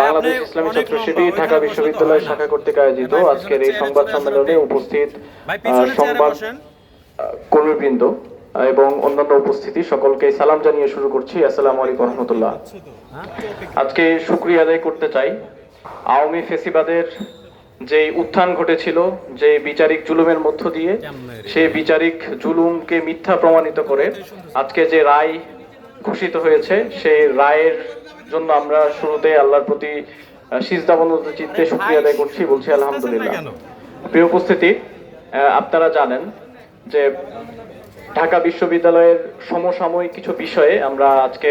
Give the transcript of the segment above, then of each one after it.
বাংলাদেশ ইসলামী ছাত্র শিবির ঢাকা বিশ্ববিদ্যালয় শাখা কর্তৃক আয়োজিত। আজকের এই সংবাদ সম্মেলনে উপস্থিত সংবাদ কর্মীবৃন্দ এবং অন্যান্য উপস্থিতি। সকলকে সালাম জানিয়ে শুরু করছি। আসসালামু আলাইকুম রহমতুল্লাহ? আজকে শুক্রিয়া আদায় করতে চাই। আওয়ামী ফেসিবাদের যে উত্থান ঘটেছিল যে বিচারিক জুলুমের মধ্য দিয়ে সেই বিচারিক জুলুমকে মিথ্যা প্রমাণিত করে আজকে যে রায় ঘোষিত হয়েছে সেই রায়ের জন্য আমরা শুরুতে আল্লাহর প্রতি সিজদাবনত চিত্তে শুক্রিয়া আদায় করছি বলছি আলহামদুলিল্লাহ। প্রিয় উপস্থিতি আপনারা জানেন যে ঢাকা বিশ্ববিদ্যালয়ের সমসাময়িক কিছু বিষয়ে আমরা আজকে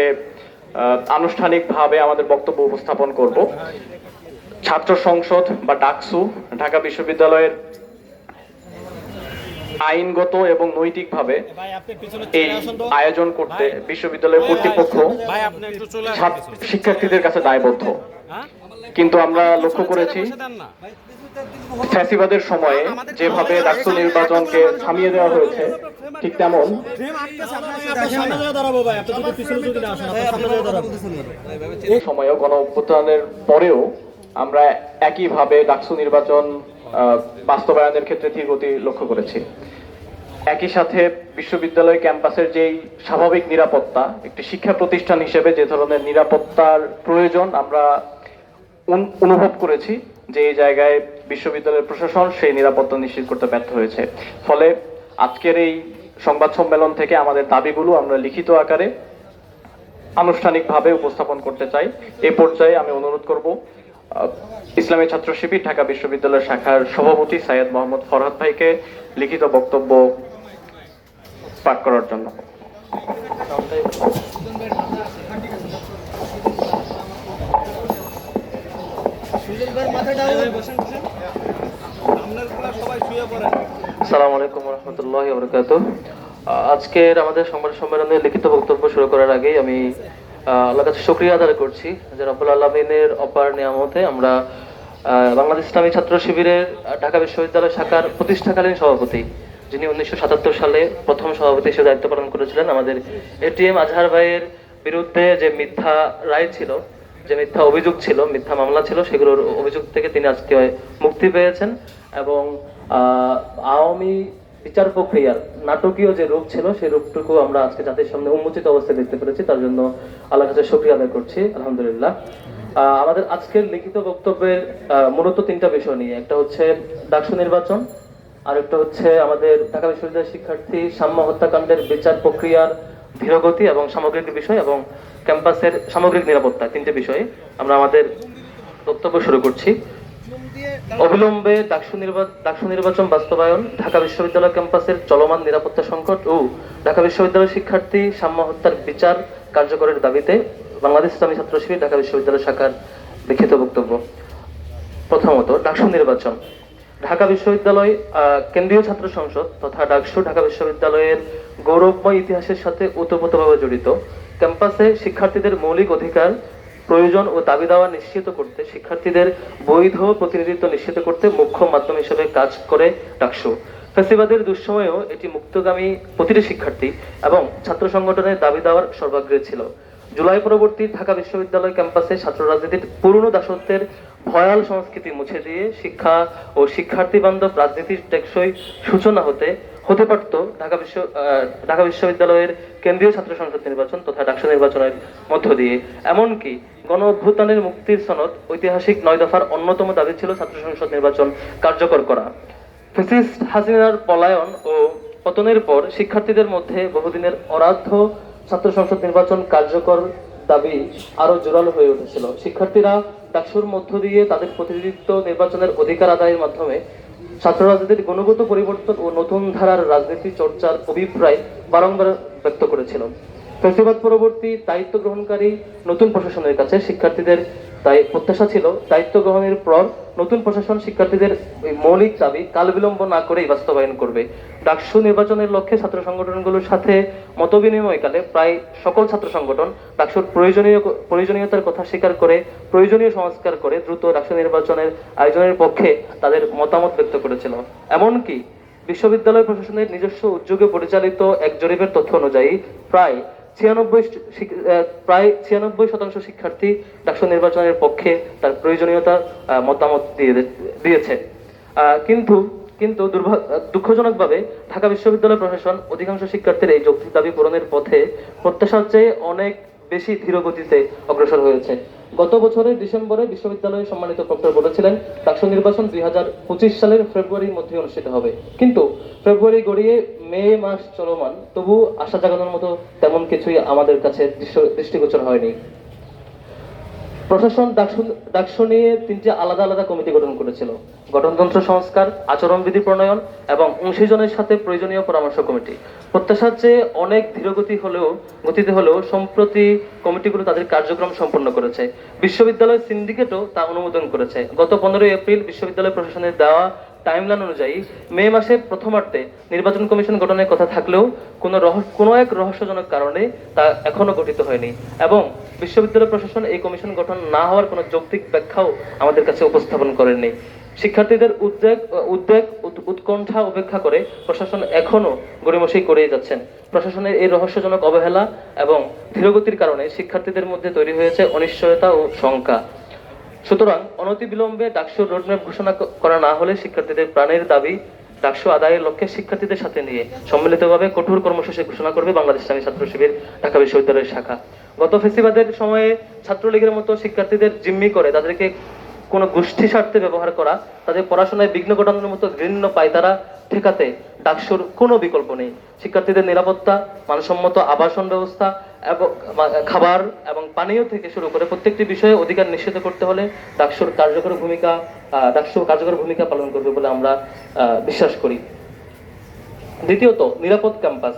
আনুষ্ঠানিকভাবে আমাদের বক্তব্য উপস্থাপন করব। ছাত্র সংসদ বা ডাকসু ঢাকা বিশ্ববিদ্যালয়ের আইনগত এবং নৈতিকভাবে এই আয়োজন করতে বিশ্ববিদ্যালয়ের কর্তৃপক্ষ। শিক্ষার্থীদের কাছে দায়বদ্ধ। হ্যাঁ? কিন্তু আমরা লক্ষ্য করেছি। ফ্যাসিবাদের সময়ে যেভাবে ডাকসু নির্বাচনকে থামিয়ে দেওয়া হয়েছে ঠিক তেমন। সময়েও গণ অভ্যুত্থানের পরেও আমরা একইভাবে ডাকসু নির্বাচন বাস্তবায়নের ক্ষেত্রে ধীরগতি লক্ষ্য করেছি। একই সাথে বিশ্ববিদ্যালয় ক্যাম্পাসের যেই স্বাভাবিক নিরাপত্তা, একটি শিক্ষা প্রতিষ্ঠান হিসেবে যে ধরনের নিরাপত্তার প্রয়োজন আমরা অনুভব করেছি, যে এই জায়গায় বিশ্ববিদ্যালয়ের প্রশাসন সেই নিরাপত্তা নিশ্চিত করতে ব্যর্থ হয়েছে। ফলে আজকের এই সংবাদ সম্মেলন থেকে আমাদের দাবিগুলো আমরা লিখিত আকারে আনুষ্ঠানিকভাবে উপস্থাপন করতে চাই। এ পর্যায়ে আমি অনুরোধ করব ইসলামী ছাত্র শিবির ঢাকা বিশ্ববিদ্যালয় শাখার সভাপতি সাইয়দ মোহাম্মদ ফরহাদ ভাইকে লিখিত বক্তব্য পাঠ করার জন্য। সালাম আলাইকুম রহমতুল্লাহ আজকের আমাদের সংবাদ সম্মেলনে লিখিত বক্তব্য শুরু করার আগেই আমি আহ, আল্লাহর কাছে শুক্রিয়া আদায় করছি যে রব্বুল আলমিনের অপার নিয়ামতে আমরা বাংলাদেশ ইসলামী ছাত্র শিবিরের ঢাকা বিশ্ববিদ্যালয় শাখার প্রতিষ্ঠাকালীন সভাপতি যিনি উনিশশো সাতাত্তর সালে প্রথম সভাপতি হিসেবে দায়িত্ব পালন করেছিলেন আমাদের এটিএম আজহার ভাইয়ের বিরুদ্ধে যে মিথ্যা রায় ছিল যে মিথ্যা অভিযোগ ছিল মিথ্যা মামলা ছিল সেগুলোর অভিযোগ থেকে তিনি আজকে মুক্তি পেয়েছেন এবং আওয়ামী বিচার প্রক্রিয়ার নাটকীয় যে রূপ ছিল, সেই রূপটুকু আমরা আজকে জাতির সামনে উন্মোচিত অবস্থায় দেখতে পেরেছি। তার জন্য আল্লাহ কাছে শুক্রিয়া আদায় করছি, আলহামদুলিল্লাহ। আমাদের আজকের লিখিত বক্তব্যের মূলত তিনটা বিষয় নিয়ে। একটা হচ্ছে ডাকসু নির্বাচন আর একটা হচ্ছে আমাদের ঢাকা বিশ্ববিদ্যালয়ের শিক্ষার্থী সাম্য হত্যাকাণ্ডের বিচার প্রক্রিয়ার ধীরগতি এবং সামগ্রিক বিষয় এবং ক্যাম্পাসের সামগ্রিক নিরাপত্তা, তিনটে বিষয়ে আমরা আমাদের বক্তব্য শুরু করছি। অবিলম্বে ডাকসু নির্বা- ডাকসু নির্বাচন বাস্তবায়ন, ঢাকা বিশ্ববিদ্যালয় ক্যাম্পাসের চলমান নিরাপত্তা সংকট ও ঢাকা বিশ্ববিদ্যালয় শিক্ষার্থী সাম্য হত্যার বিচার কার্যকরের দাবিতে বাংলাদেশ ইসলামী ছাত্র শিবির ঢাকা বিশ্ববিদ্যালয় শাখার লিখিত বক্তব্য। প্রথমত, ডাকসু নির্বাচন। ঢাকা বিশ্ববিদ্যালয় কেন্দ্রীয় ছাত্র সংসদ তথা ডাকসু ঢাকা বিশ্ববিদ্যালয়ের গৌরবময় ইতিহাসের সাথে ওতপ্রোতভাবে জড়িত। ক্যাম্পাসে শিক্ষার্থীদের মৌলিক অধিকার প্রয়োজন ও দাবি দাওয়া নিশ্চিত করতে শিক্ষার্থীদের বৈধ প্রতিনিধিত্ব নিশ্চিত করতে মুখ্য মাধ্যম হিসেবে কাজ করে ডাকসু। ফেসিবাদের দুঃসময়েও এটি মুক্তগামী প্রতিটি শিক্ষার্থী এবং ছাত্র সংগঠনের দাবি দেওয়ার সর্বাগ্রে ছিল। জুলাই পরবর্তী ঢাকা বিশ্ববিদ্যালয় ক্যাম্পাসে ছাত্র রাজনীতির পুরনো দাসত্বের ভয়াল সংস্কৃতি মুছে দিয়ে শিক্ষা ও শিক্ষার্থী বান্ধব রাজনীতির টেকসই সূচনা হতে হতে পারত ঢাকা বিশ্ব ঢাকা বিশ্ববিদ্যালয়ের কেন্দ্রীয় ছাত্র সংসদ নির্বাচন তথা ডাকসু নির্বাচনের মধ্য দিয়ে। এমনকি গণ অভ্যুত্থানের মুক্তির সনদ ঐতিহাসিক নয় দফার অন্যতম দাবি ছিল ছাত্র সংসদ নির্বাচন কার্যকর করা। ফেসিস্ট হাসিনার পলায়ন ও পতনের পর শিক্ষার্থীদের মধ্যে বহুদিনের অরাধ্য ছাত্র সংসদ নির্বাচন কার্যকর দাবি আরও জোরালো হয়ে উঠেছিল। শিক্ষার্থীরা ডাকসুর মধ্য দিয়ে তাদের প্রতিনিধিত্ব নির্বাচনের অধিকার আদায়ের মাধ্যমে ছাত্র রাজনীতির গুণগত পরিবর্তন ও নতুন ধারার রাজনীতি চর্চার অভিপ্রায় বারংবার ব্যক্ত করেছিল। ফেসিবাদ পরবর্তী দায়িত্ব গ্রহণকারী নতুন প্রশাসনের কাছে শিক্ষার্থীদের তাই প্রত্যাশা ছিল, দায়িত্ব গ্রহণের পর নতুন প্রশাসন শিক্ষার্থীদের মৌলিক দাবি কাল বিলম্ব না করেই বাস্তবায়ন করবে। ডাকসু নির্বাচনের লক্ষ্যে ছাত্র সংগঠনগুলোর সাথে মতবিনিময়কালে প্রায় সকল ছাত্র সংগঠন ডাকসুর প্রয়োজনীয় প্রয়োজনীয়তার কথা স্বীকার করে, প্রয়োজনীয় সংস্কার করে দ্রুত ডাকসু নির্বাচনের আয়োজনের পক্ষে তাদের মতামত ব্যক্ত করেছিল। এমনকি বিশ্ববিদ্যালয় প্রশাসনের নিজস্ব উদ্যোগে পরিচালিত এক জরিপের তথ্য অনুযায়ী প্রায় ছিয়ানব্বই প্রায় ছিয়ানব্বই শতাংশ শিক্ষার্থী ডাকসু নির্বাচনের পক্ষে তার প্রয়োজনীয়তা মতামত দিয়ে দিয়েছে। কিন্তু কিন্তু দুঃখজনকভাবে ঢাকা বিশ্ববিদ্যালয় প্রশাসন অধিকাংশ শিক্ষার্থীর এই যৌক্তিক দাবি পূরণের পথে প্রত্যাশার চেয়ে অনেক বেশি ধীরগতিতে অগ্রসর হয়েছে। গত বছরের ডিসেম্বরে বিশ্ববিদ্যালয়ে সম্মানিত প্রক্টর বলেছিলেন, ডাকসু নির্বাচন দুই হাজার পঁচিশ সালের ফেব্রুয়ারির মধ্যে অনুষ্ঠিত হবে। কিন্তু ফেব্রুয়ারি গড়িয়ে মে মাস চলমান, তবু আশা জাগানোর মতো তেমন কিছুই আমাদের কাছে দৃষ্টিগোচর হয়নি। প্রশাসন ডাকসু নিয়ে তিনটি আলাদা আলাদা কমিটি গঠন করেছিল। গঠনতন্ত্র সংস্কার, আচরণবিধি প্রণয়ন এবং অংশীজনের সাথে প্রয়োজনীয় পরামর্শ কমিটি। প্রত্যাশার চেয়ে অনেক ধীরগতি হলেও, গতিতে হলেও সম্প্রতি কমিটিগুলো তাদের কার্যক্রম সম্পন্ন করেছে। বিশ্ববিদ্যালয় সিন্ডিকেটও তা অনুমোদন করেছে। গত পনেরোই এপ্রিল বিশ্ববিদ্যালয় প্রশাসনের দেওয়া টাইমলাইন অনুযায়ী মে মাসে প্রথমার্ধে নির্বাচন কমিশন গঠনের কথা থাকলেও কোনো কোনো এক রহস্যজনক কারণে তা এখনও গঠিত হয়নি এবং বিশ্ববিদ্যালয় প্রশাসন এই কমিশন গঠন না হওয়ার কোনো যৌক্তিক ব্যাখ্যাও আমাদের কাছে উপস্থাপন করেননি। শিক্ষার্থীদের উদ্বেগ উদ্বেগ, উৎ- উৎকণ্ঠা উপেক্ষা করে প্রশাসন এখনও গড়িমসি করেই যাচ্ছেন। প্রশাসনের এই রহস্যজনক অবহেলা এবং ধীরগতির কারণে শিক্ষার্থীদের মধ্যে তৈরি হয়েছে অনিশ্চয়তা ও শঙ্কা। সুতরাং অনতিবিলম্বে ডাকসুর রোডম্যাপ ঘোষণা করা না হলে শিক্ষার্থীদের প্রাণের দাবি ডাকসু আদায়ের লক্ষ্যে শিক্ষার্থীদের সাথে নিয়ে সম্মিলিতভাবে কঠোর কর্মসূচি ঘোষণা করবে বাংলাদেশ ইসলামী ছাত্র শিবির, ঢাকা বিশ্ববিদ্যালয়ের শাখা। গত ফেস্টিভাদের সময়ে ছাত্রলীগের মতো শিক্ষার্থীদের জিম্মি করে তাদেরকে কোনো গোষ্ঠী স্বার্থে ব্যবহার করা তাদের পড়াশোনায় বিঘ্ন ঘটানোর মতো ঘৃণ্য পায়তারা ঠেকাতে ডাকসুর কোনো বিকল্প নেই। শিক্ষার্থীদের নিরাপত্তা মানসম্মত আবাসন ব্যবস্থা এবং খাবার এবং পানীয় থেকে শুরু করে প্রত্যেকটি বিষয়ে অধিকার নিশ্চিত করতে হলে ডাকসুর কার্যকর ভূমিকা আহ, ডাকসু কার্যকর ভূমিকা পালন করবে বলে আমরা বিশ্বাস করি। দ্বিতীয়ত নিরাপদ ক্যাম্পাস।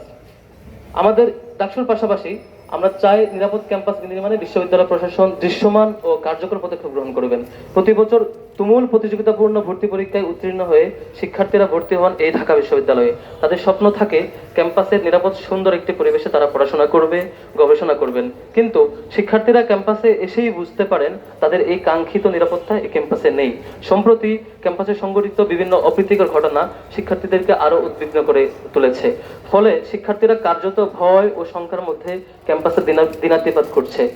আমাদের ডাকসুর পাশাপাশি আমরা চাই নিরাপদ ক্যাম্পাস নির্মাণে বিশ্ববিদ্যালয় প্রশাসন দৃশ্যমান ও কার্যকর পদক্ষেপ গ্রহণ করবেন। প্রতি বছর তুমুল প্রতিযোগিতাপূর্ণ ভর্তি পরীক্ষায় উত্তীর্ণ হয়ে শিক্ষার্থীরা ভর্তি হন এই ঢাকা বিশ্ববিদ্যালয়ে। তাদের স্বপ্ন থাকে ক্যাম্পাসের নিরাপদ, সুন্দর একটি পরিবেশে তারা পড়াশোনা করবে, গবেষণা করবেন। কিন্তু শিক্ষার্থীরা ক্যাম্পাসে এসেই বুঝতে পারেন তাদের এই কাঙ্ক্ষিত নিরাপত্তা এই ক্যাম্পাসে নেই। সম্প্রতি ক্যাম্পাসে সংঘটিত বিভিন্ন অপ্রীতিকর ঘটনা শিক্ষার্থীদেরকে আরও উদ্বিগ্ন করে তুলেছে। ফলে শিক্ষার্থীরা কার্যত ভয় ও শঙ্কার মধ্যে ক্যাম্পাসে দিনা- দিনাতিপাত করছে।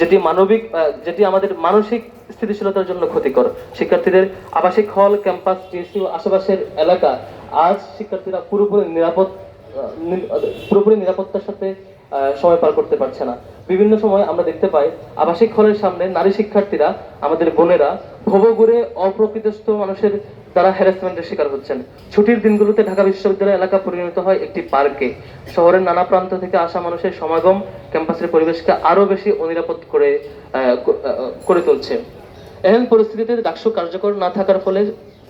যেটি মানবিক যেটি আমাদের মানসিক স্থিতিশীলতার জন্য ক্ষতিকর। শিক্ষার্থীদের আবাসিক হল, ক্যাম্পাস টিএসসি ও আশেপাশের এলাকা আজ শিক্ষার্থীরা পুরোপুরি নিরাপদ পুরোপুরি নিরাপত্তার সাথে সময় পার করতে পারছে না। বিভিন্ন সময় আমরা দেখতে পাই আবাসিক হলের সামনে নারী শিক্ষার্থীরা, আমাদের বোনেরা ভবঘুরে অপ্রকৃতস্থ মানুষের দ্বারা হ্যারাসমেন্টের শিকার হচ্ছেন। ছুটির দিনগুলোতে ঢাকা বিশ্ববিদ্যালয় এলাকা পরিণত হয় একটি পার্কে। শহরের নানা প্রান্ত থেকে আসা মানুষের সমাগম ক্যাম্পাসের পরিবেশকে আরও বেশি অনিরাপদ করে করে তুলছে। এমন পরিস্থিতিতে ডাকসু কার্যকর না থাকার ফলে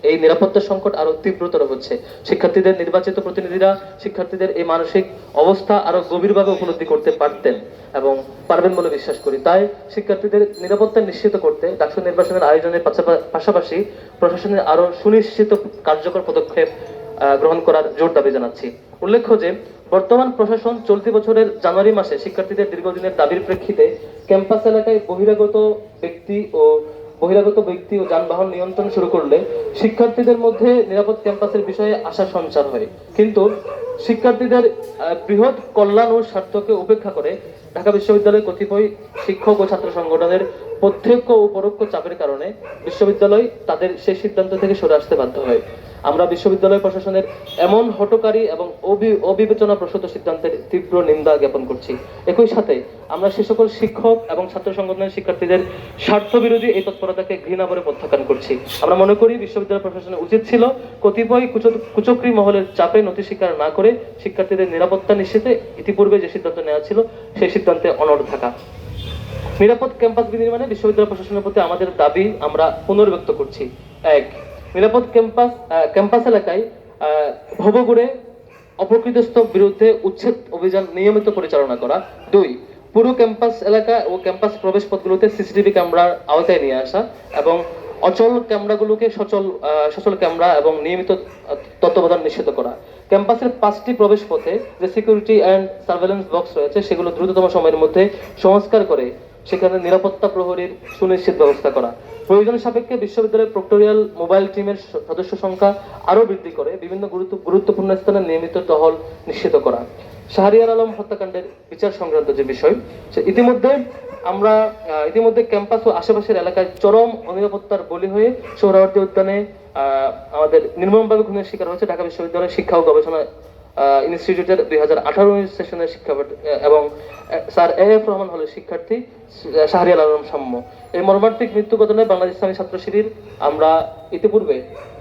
এই নিরাপত্তা সংকট আরও তীব্রতর হচ্ছে। শিক্ষার্থীদের, নির্বাচিত প্রতিনিধিরা শিক্ষার্থীদের এই মানসিক অবস্থা আরও গভীরভাবে উপলব্ধি করতে পারতেন এবং পারবেন বলে বিশ্বাস করি। তাই শিক্ষার্থীদের নিরাপত্তা নিশ্চিত করতে ডাকসু নির্বাচনের আয়োজনের পাশাপা- পাশাপাশি প্রশাসনের আরও সুনিশ্চিত কার্যকর পদক্ষেপ গ্রহণ করার জোর দাবি জানাচ্ছি। উল্লেখ্য যে, বর্তমান প্রশাসন চলতি বছরের জানুয়ারি মাসে শিক্ষার্থীদের দীর্ঘদিনের দাবির প্রেক্ষিতে ক্যাম্পাস এলাকায় বহিরাগত ব্যক্তি ও বহিরাগত ব্যক্তি ও যানবাহন নিয়ন্ত্রণ শুরু করলে শিক্ষার্থীদের মধ্যে নিরাপদ ক্যাম্পাসের বিষয়ে আশা সঞ্চার হয়। কিন্তু শিক্ষার্থীদের বৃহৎ কল্যাণ ও স্বার্থকে উপেক্ষা করে ঢাকা বিশ্ববিদ্যালয়ের কতিপয় শিক্ষক ও ছাত্র সংগঠনের প্রত্যক্ষ ও পরোক্ষ চাপের কারণে বিশ্ববিদ্যালয় তাদের সেই সিদ্ধান্ত থেকে সরে আসতে বাধ্য হয়। আমরা বিশ্ববিদ্যালয় প্রশাসনের এমন হটকারী এবং অবিবেচনা প্রসূত সিদ্ধান্তের তীব্র নিন্দা জ্ঞাপন করছি। একই সাথে আমরা সে সকল শিক্ষক এবং ছাত্র সংগঠনের শিক্ষার্থীদের স্বার্থ বিরোধী এই তৎপরতাকে ঘৃণা করে প্রত্যাখ্যান করছি। আমরা মনে করি বিশ্ববিদ্যালয় প্রশাসনের উচিত ছিল কতিপয় কুচ- কুচক্রী মহলের চাপে নথি স্বীকার না করে শিক্ষার্থীদের নিরাপত্তা নিশ্চিতে ইতিপূর্বে যে সিদ্ধান্ত নেওয়া ছিল, সেই সিদ্ধান্তে অনড় থাকা। নিরাপদ ক্যাম্পাস বিনির্মাণে বিশ্ববিদ্যালয় প্রশাসনের প্রতি আমাদের দাবি আমরা পুনর্ব্যক্ত করছি। এক নিরাপদ ক্যাম্পাস ক্যাম্পাস এলাকায় ভবঘুরে অপ্রকৃতস্থ বিরুদ্ধে উচ্ছেদ অভিযান নিয়মিত পরিচালনা করা। দুই, পুরো ক্যাম্পাস এলাকা ও ক্যাম্পাস প্রবেশ পথগুলোতে সিসিটিভি ক্যামেরার আওতায় নিয়ে আসা এবং অচল ক্যামেরাগুলোকে সচল সচল ক্যামেরা এবং নিয়মিত তত্ত্বাবধান নিশ্চিত করা। ক্যাম্পাসের পাঁচটি প্রবেশ পথে যে সিকিউরিটি অ্যান্ড সার্ভেলেন্স বক্স রয়েছে, সেগুলো দ্রুততম সময়ের মধ্যে সংস্কার করে সেখানে নিরাপত্তা প্রহরীর সুনিশ্চিত ব্যবস্থা করা। প্রয়োজন সাপেক্ষে বিশ্ববিদ্যালয়ের প্রক্টোরিয়াল মোবাইল টিমের সদস্য সংখ্যা আরও বৃদ্ধি করে বিভিন্ন গুরুত্ব, গুরুত্বপূর্ণ স্থানে নিয়মিত টহল নিশ্চিত করা। শাহরিয়ার আলম হত্যাকাণ্ডের বিচার সংক্রান্ত যে বিষয় ইতিমধ্যে আমরা ইতিমধ্যে ক্যাম্পাস ও আশেপাশের এলাকায় চরম অনিরাপত্তার বলি হয়ে সোহরাওয়ার্দী উদ্যানে আমাদের নির্মমভাবে খুনের শিকার হয়েছে ঢাকা বিশ্ববিদ্যালয়ের শিক্ষা ও গবেষণা ইনস্টিটিউটের দুই হাজার আঠারো সেশনের শিক্ষা এবং স্যার এ এফ রহমান হলের শিক্ষার্থী শাহরিয়াল আলম সাম্য। এই মর্মান্তিক মৃত্যু ঘটনায় বাংলাদেশ ইসলামী ছাত্র শিবির আমরা ইতিপূর্বে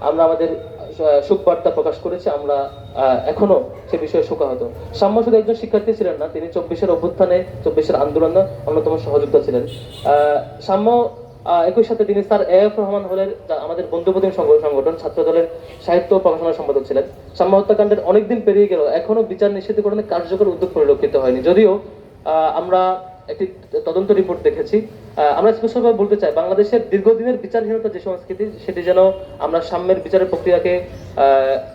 আমরা আমাদের আহ, শোক বার্তা প্রকাশ করেছি আমরা এখনও সে বিষয়ে শোকাহত। সাম্য শুধু একজন শিক্ষার্থী ছিলেন না তিনি চব্বিশের অভ্যুত্থানে চব্বিশের আন্দোলনে অন্যতম সহযোদ্ধা ছিলেন। সাম্য একই সাথে তিনি স্যার এ এফ রহমান হলের আমাদের বন্ধুপ্রতিম সংগ- সংগঠন ছাত্র দলের সাহিত্য প্রকাশনা সম্পাদক ছিলেন। সাম্য হত্যাকাণ্ডের অনেকদিন পেরিয়ে গেল এখনও বিচার নিষেধকরণে কার্যকর উদ্যোগ পরিলক্ষিত হয়নি। যদিও আমরা একটি তদন্ত রিপোর্ট দেখেছি। আমরা স্পষ্টভাবে বলতে চাই, বাংলাদেশের দীর্ঘদিনের বিচারহীনতা যে সংস্কৃতি, সেটি যেন আমরা সাম্যের বিচারের প্রক্রিয়াকে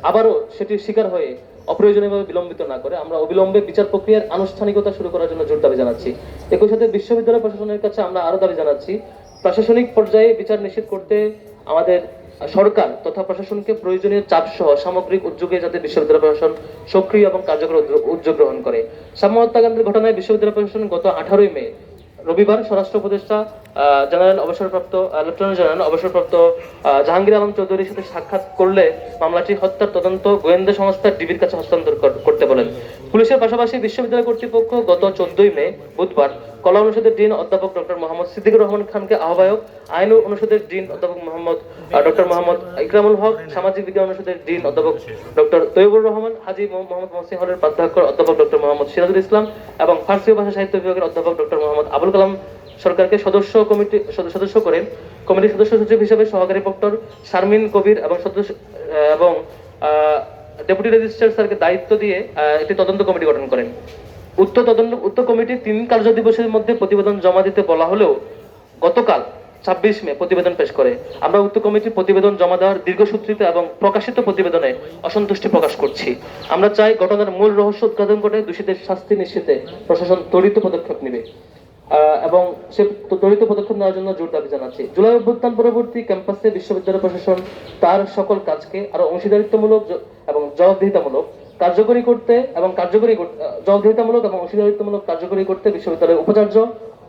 আবারও সেটির শিকার হয়ে অপ্রয়োজনীয়ভাবে বিলম্বিত না করে, আমরা অবিলম্বে বিচার প্রক্রিয়ার আনুষ্ঠানিকতা শুরু করার জন্য জোর দাবি জানাচ্ছি। একই সাথে বিশ্ববিদ্যালয় প্রশাসনের কাছে আমরা আরও দাবি জানাচ্ছি প্রশাসনিক পর্যায়ে বিচার নিশ্চিত করতে আমাদের সরকার তথা প্রশাসনকে প্রয়োজনীয় চাপ সহ সামগ্রিক উদ্যোগে যাতে বিশ্ববিদ্যালয় প্রশাসন সক্রিয় এবং কার্যকর উদ্যোগ- গ্রহণ করে। সাম্য হত্যাকাণ্ডের ঘটনায় বিশ্ববিদ্যালয় প্রশাসন গত আঠারোই মে, রবিবার স্বরাষ্ট্র উপদেষ্টা জেনারেল অবসরপ্রাপ্ত লেফটেন্যান্ট জেনারেল অবসরপ্রাপ্ত জাহাঙ্গীর আলম চৌধুরীর সাথে সাক্ষাৎ করলে মামলাটি হত্যার তদন্ত গোয়েন্দা সংস্থা ডিবির কাছে হস্তান্তর করতে বলেন। পুলিশের পাশাপাশি বিশ্ববিদ্যালয় কর্তৃপক্ষ গত চোদ্দই মে, বুধবার কলা অনুষদের ডিন অধ্যাপক ডক্টর মোহাম্মদ সিদ্দিকুর রহমান খানকে আহ্বায়ক, আইন অনুষদের ডিন অধ্যাপক মোহাম্মদ ডক্টর মোহাম্মদ ইকরামুল হক, সামাজিক বিজ্ঞান অনুষদের ডিন অধ্যাপক ডক্টর তৈবুর রহমান, হাজি মোহাম্মদ মহসিন হলের প্রাধ্যাপক অধ্যাপক ডক্টর মোহাম্মদ সিরাজুল ইসলাম এবং ফার্সি ভাষা সাহিত্য বিভাগের অধ্যাপক ডক্টর মোহাম্মদ আবুল কালাম সরকারকে সদস্য কমিটি সদ- সদস্য করেন। কমিটির সদস্য সচিব হিসেবে সহকারী প্রক্টর শারমিন কবির এবং সদস্য এবং ডেপুটি রেজিস্ট্রার স্যারকে দায়িত্ব দিয়ে একটি তদন্ত কমিটি গঠন করেন। উক্ত তদন্ত, উক্ত কমিটি তিন কার্য দিবসের মধ্যে প্রতিবেদন জমা দিতে বলা হলেও গতকাল ছাব্বিশ মে প্রতিবেদন পেশ করে। আমরা উক্ত কমিটির প্রতিবেদন জমা দেওয়ার দীর্ঘসূত্রিত এবং প্রকাশিত প্রতিবেদনে অসন্তুষ্টি প্রকাশ করছি। আমরা চাই ঘটনার মূল রহস্য উদ্ঘাটন করে দোষীদের শাস্তি নিশ্চিতে প্রশাসন ত্বরিত পদক্ষেপ নেবে। এবং সে ত্বরিত পদক্ষেপ নেওয়ার জন্য জোর দাবি জানাচ্ছি। জুলাই অভ্যুত্থান পরবর্তী ক্যাম্পাসে বিশ্ববিদ্যালয় প্রশাসন তার সকল কাজকে আরও অংশীদারিত্বমূলক এবং জবাবদিহিতামূলক কার্যকরী করতে এবং কার্যকরী জবাবদিহিতামূলক এবং অংশীদারিত্বমূলক কার্যকরী করতে বিশ্ববিদ্যালয়ের উপাচার্য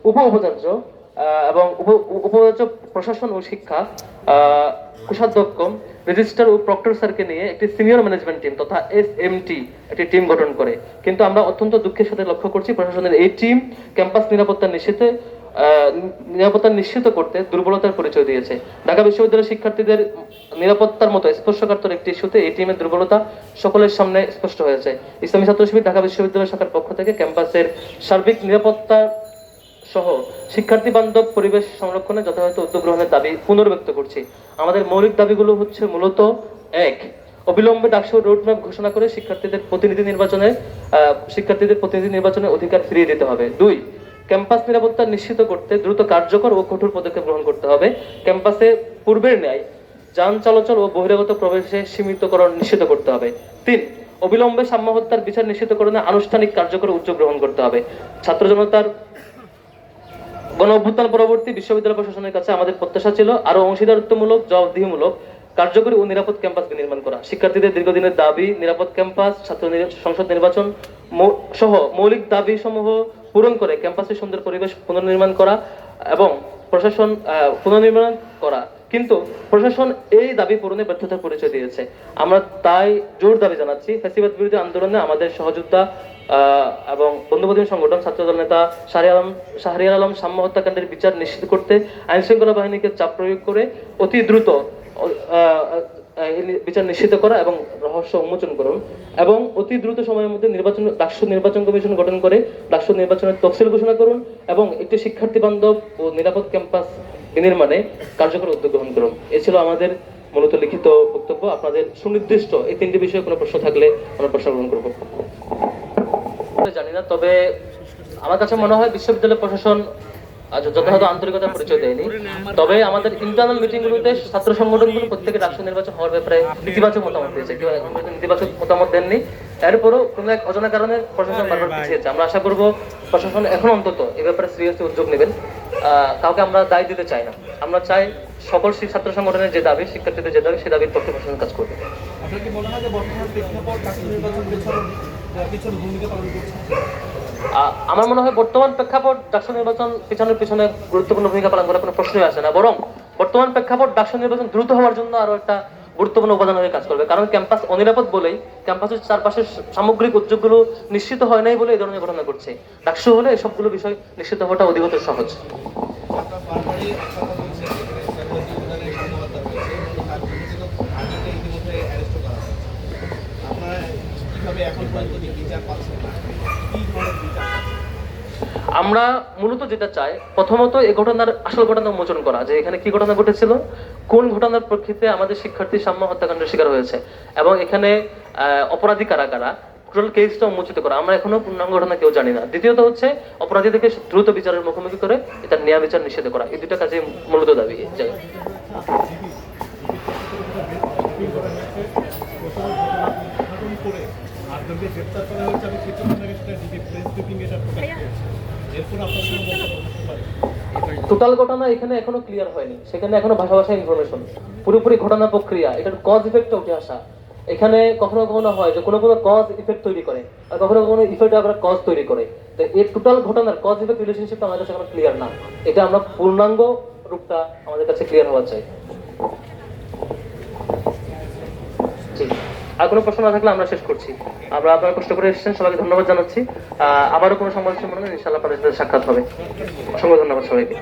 উপ উপাচার্য এবং উপ- উপাচার্য প্রশাসন ও শিক্ষা কোষাধ্যক্ষ, রেজিস্ট্রার ও প্রক্টর স্যারকে নিয়ে একটি সিনিয়র ম্যানেজমেন্ট টিম তথা এস এম টি একটি টিম গঠন করে। কিন্তু আমরা অত্যন্ত দুঃখের সাথে লক্ষ্য করছি প্রশাসনের এই টিম ক্যাম্পাস নিরাপত্তা নিশ্চিতে নিরাপত্তা নিশ্চিত করতে দুর্বলতার পরিচয় দিয়েছে। ঢাকা বিশ্ববিদ্যালয়ের শিক্ষার্থীদের নিরাপত্তার মতো স্পর্শকাতর একটি ইস্যুতে এই টিমের দুর্বলতা সকলের সামনে স্পষ্ট হয়েছে। ইসলামী ছাত্র শিবির ঢাকা বিশ্ববিদ্যালয় শাখার পক্ষ থেকে ক্যাম্পাসের সার্বিক নিরাপত্তা সহ শিক্ষার্থী বান্ধব পরিবেশ সংরক্ষণে যথাযথ উদ্যোগ গ্রহণের দাবি পুনর্ব্যক্ত করছি। আমাদের মৌলিক দাবিগুলো হচ্ছে মূলত, এক, অবিলম্বে ডাকসু রোডম্যাপ ঘোষণা করে শিক্ষার্থীদের প্রতিনিধি নির্বাচনে শিক্ষার্থীদের প্রতিনিধি নির্বাচনের অধিকার ফিরিয়ে দিতে হবে। দুই ক্যাম্পাস নিরাপত্তা নিশ্চিত করতে দ্রুত কার্যকর ও কঠোর পদক্ষেপ গ্রহণ করতে হবে। ক্যাম্পাসে পূর্বের ন্যায় যান চলাচল ও বহিরাগত প্রবেশে সীমিতকরণ নিশ্চিত করতে হবে। তিন, অবিলম্বে সাম্য হত্যার বিচার নিশ্চিতকরণে আনুষ্ঠানিক কার্যকর উদ্যোগ গ্রহণ করতে হবে। ছাত্র জনতার গণ অভ্যুত্থান পরবর্তী বিশ্ববিদ্যালয় প্রশাসনের কাছে আমাদের প্রত্যাশা ছিল আরও অংশীদারিত্বমূলক, জবাবদিহিমূলক, কার্যকরী ও নিরাপদ ক্যাম্পাস নির্মাণ করা। শিক্ষার্থীদের দীর্ঘদিনের দাবি, নিরাপদ ক্যাম্পাস, ছাত্র সংসদ নির্বাচন সহ মৌলিক দাবি সমূহ পূরণ করে ক্যাম্পাসের সুন্দর পরিবেশ পুনর্নির্মাণ করা এবং প্রশাসন পুনর্নির্মাণ করা। কিন্তু প্রশাসন এই দাবি পূরণে ব্যর্থতার পরিচয় দিয়েছে। আমরা তাই জোর দাবি জানাচ্ছি ফ্যাসিবাদ বিরোধী আন্দোলনে আমাদের আহ, এবং বন্ধুপ্রতিম সংগঠন ছাত্রদল নেতা শাহরিয়ার আলম শাহরিয়ার আলম সাম্য হত্যাকাণ্ডের বিচার নিশ্চিত করতে আইন শৃঙ্খলা বাহিনীকে চাপ প্রয়োগ করে অতি দ্রুত বিচার নিশ্চিত করা এবং রহস্য উন্মোচন করুন। এবং অতি দ্রুত সময়ের মধ্যে নির্বাচন ডাকসু নির্বাচন কমিশন গঠন করে ডাকসু নির্বাচনের তফসিল ঘোষণা করুন এবং একটি শিক্ষার্থী বান্ধব ও নিরাপদ ক্যাম্পাস বিনির্মাণে কার্যকর উদ্যোগ গ্রহণ করুন। এ ছিল আমাদের মূলত লিখিত বক্তব্য। আপনাদের সুনির্দিষ্ট এই তিনটি বিষয়ে কোনো প্রশ্ন থাকলে আমরা প্রশ্ন গ্রহণ করব। জানি না, তবে আমার কাছে মনে হয় বিশ্ববিদ্যালয় প্রশাসন আজ যথাযথ আন্তরিকতার পরিচয় দেয়নি তবে আমাদের ইন্টারনাল মিটিং গুলোতে ছাত্র সংগঠনগুলো প্রত্যেকে রাষ্ট্র নির্বাচন হওয়ার ব্যাপারে ইতিবাচক মতামত দিয়েছে। কেউ ইতিবাচক মতামত দেননি। এরপরও কোনো এক অজানা কারণে প্রশাসন বারবার পিছিয়েছে। আমরা আশা করব প্রশাসন এখন অন্তত এই ব্যাপারে সিরিয়াসলি উদ্যোগ নেবেন। আহ, কাউকে আমরা দায় দিতে চাই না। আমরা চাই সকল ছাত্র সংগঠনের যে দাবি শিক্ষার্থীদের যে দাবি সে দাবির পক্ষে প্রশাসন কাজ করবে। আপনার কি মনে হয় যে বর্তমান প্রেক্ষাপট নির্বাচন পিছনে ভূমিকা পালন করছে? আমার মনে হয় বর্তমান প্রেক্ষাপট ডাকসু নির্বাচন পিছনের পিছনে গুরুত্বপূর্ণ ভূমিকা পালন করার কোনো প্রশ্নই আসে না। বরং বর্তমান প্রেক্ষাপট ডাকসু নির্বাচন দ্রুত হওয়ার জন্য আরও একটা গুরুত্বপূর্ণ উপাদান হয়ে কাজ করবে। কারণ ক্যাম্পাস অনিরাপদ বলেই ক্যাম্পাসের চারপাশের সামগ্রিক উদ্যোগগুলো নিশ্চিত হয় নাই বলে এই ধরনের ঘটনা ঘটছে। ডাকসু হলে এসবগুলো বিষয় নিশ্চিত হওয়াটা অধিকতর সহজ। এখানে সেগুলো আমরা মূলত যেটা চাই প্রথমত এই ঘটনার আসল ঘটনা উন্মোচন করা যে এখানে কি ঘটনা ঘটেছিল কোন ঘটনার প্রেক্ষিতে আমাদের শিক্ষার্থী সাম্য হত্যাকাণ্ডের শিকার হয়েছে এবং এখানে অপরাধী কারা কারা টোটাল কেসটা উন্মোচিত করা। আমরা এখনও পূর্ণাঙ্গ ঘটনা কেউ জানি না। দ্বিতীয়ত হচ্ছে অপরাধীদেরকে দ্রুত বিচারের মুখোমুখি করে এটা ন্যায় বিচার নিষেধ করা। এই দুটা কাজে মূলত দাবি আটজনকে গ্রেপ্তার করা হয়েছে আমি কিছুক্ষণ আগে সেটা প্রেস ব্রিফিং এটা প্রকাশ পেয়েছে টোটাল ঘটনা এখানে এখনও ক্লিয়ার হয়নি। সেখানে এখনও ভাষা ভাষা ইনফরমেশন পুরোপুরি ঘটনা প্রক্রিয়া। এটার কজ ইফেক্ট উঠে আসা। এখানে কখনো কখনো হয় যে কোনো কোনো কজ ইফেক্ট তৈরি করে আর কখনো কখনো ইফেক্ট আবার কজ তৈরি করে। তো এই টোটাল ঘটনার কজ ইফেক্ট রিলেশনশিপটা আমাদের কাছে এখনও ক্লিয়ার না। এটা আমরা পূর্ণাঙ্গ রূপটা আমাদের কাছে ক্লিয়ার হওয়া চাই। ঠিক আর কোনো প্রশ্ন না থাকলে আমরা শেষ করছি। আমরা আপনারা কষ্ট করে এসেছেন, সবাইকে ধন্যবাদ জানাচ্ছি। আবারও কোনো সমালোচনা মনে হয় সাথে সাক্ষাৎ হবে। অসংখ্য ধন্যবাদ সবাইকে।